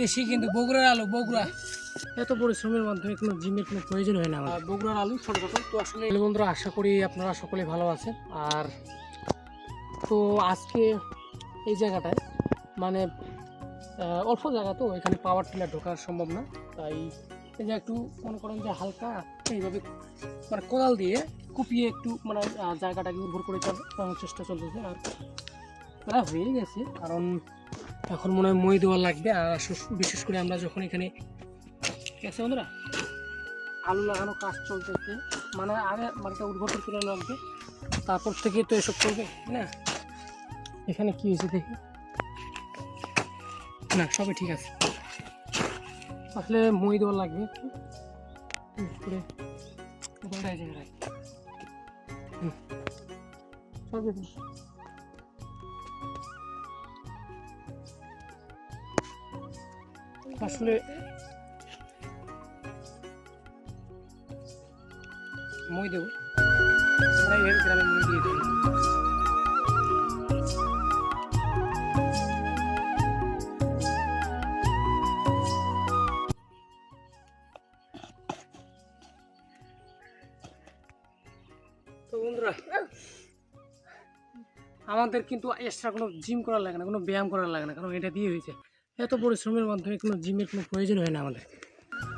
দেশি কিন্তু বগুড়ার আলু বগুড়া। এত পরিশ্রমের মাধ্যমে কোনো জিমের কোনো প্রয়োজন হয় না আমার বগুড়ার আলু ছোট ছোট। তো আসলে বন্ধুরা আশা করি আপনারা সকলে ভালো আছেন। আর তো আজকে এই জায়গাটায় মানে অল্প জায়গা তো এখানে পাওয়ার টিলার ঢোকা সম্ভব না। তাই এই যে একটু মনে করেন যে হালকা এইভাবে মানে কোদাল দিয়ে কুপিয়ে একটু মানে জায়গাটাকে উর্বর করে চেষ্টা চলতেছে। আর প্রায় হয়ে গেছে। কারণ এখন মনে হয় মই দেওয়া লাগবে, আর বিশেষ- করে আমরা যখন এখানে ঠিক আছে বন্ধুরা? আলু লাগানো কাজ চলতেছে। মানে আগে মাটিটা উর্বর করে লাগবে, তারপর থেকে তো এসব করবে না? এখানে কি হয়েছে দেখি? না, সবই ঠিক আছে। আসলে মই দেওয়া লাগবে। কোদালটা আসলে মই দেবো। আমাদের কিন্তু এক্সট্রা কোনো জিম করা লাগে না, কোনো ব্যায়াম করা লাগে না, কারণ এটা দিয়ে হয়েছে। এত পরিশ্রমের মাধ্যমে কোনো জিমের কোনো প্রয়োজন হয় না আমাদের।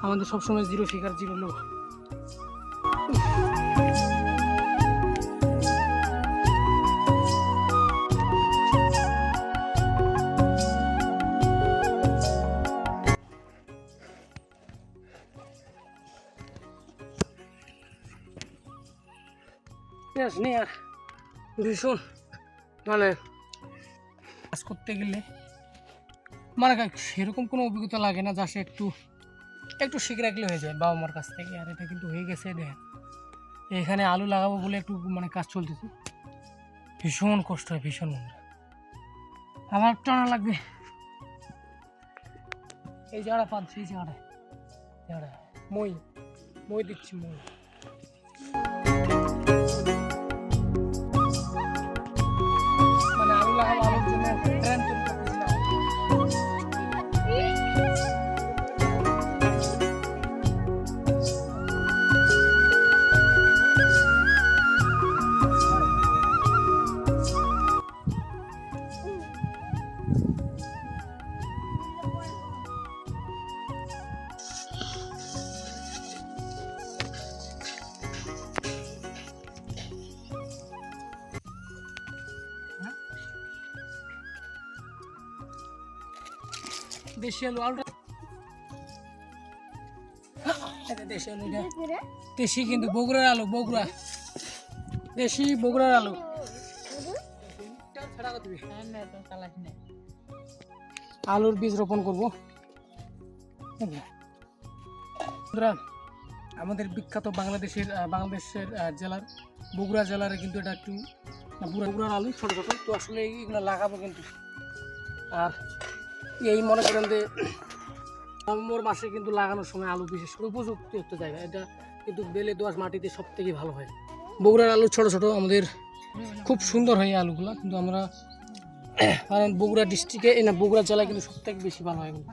আমাদের সবসময় zero figure zero low Yes, নেই আর ভীষণ মানে কাজ করতে গেলে মানে সেরকম কোনো অভিজ্ঞতা লাগে না যা সে একটু একটু শিখে রাখলে হয়ে যায় বাবা মার কাছ থেকে, আর এটা কিন্তু হয়ে গেছে, দেখেন। এখানে আলু লাগাবো বলে একটু মানে কাজ চলতেছে। ভীষণ কষ্ট হয়, ভীষণ বন্ধুরা। আমার টানা লাগবে। এই জায়গাটা পাচ্ছি এই জায়গাটা মই মই দিচ্ছি মই দেশি আলু আলুটা দেশি আলু দেশি কিন্তু, বগুড়ার আলু, বগুড়া। দেশি বগুড়ার আলু। আলুর বীজ রোপণ করব। আমাদের বিখ্যাত বাংলাদেশের বাংলাদেশের জেলার, বগুড়া জেলার কিন্তু এটা একটু বগুড়া- বগুড়ার আলু ছোটো ছোটো, তো আসলে এইগুলো লাগাবো কিন্তু। আর এই মনে করেন যে নভেম্বর মাসে কিন্তু লাগানোর সময় আলু বিশেষ করে উপযুক্ত একটা জায়গা এটা কিন্তু বেলে দোয়াশ মাটিতে সব থেকে ভালো হয় বগুড়ার আলু ছোট ছোট আমাদের খুব সুন্দর হয় আলুগুলো কিন্তু আমরা কারণ বগুড়া ডিস্ট্রিক্টে এই না বগুড়া জেলায় কিন্তু সব থেকে বেশি ভালো হয় এগুলো।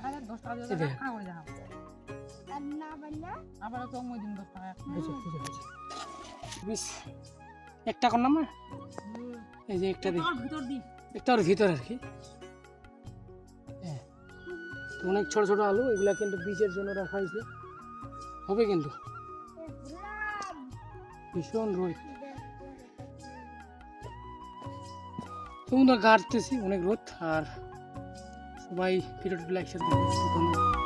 এই দেখেন। বুঝো, বুঝো, বুঝো। বিশ এক টাকার নাম এই যে একটা একটা ভিতর আর কি অনেক ছোট ছোট আলু, এগুলা কিন্তু বীজের জন্য রাখা হয়েছে। হবে কিন্তু? ভীষণ রোদ। তোমরা গাড়তেছি, অনেক রোদ, আর সবাই ভিডিওটি লাইক শেয়ার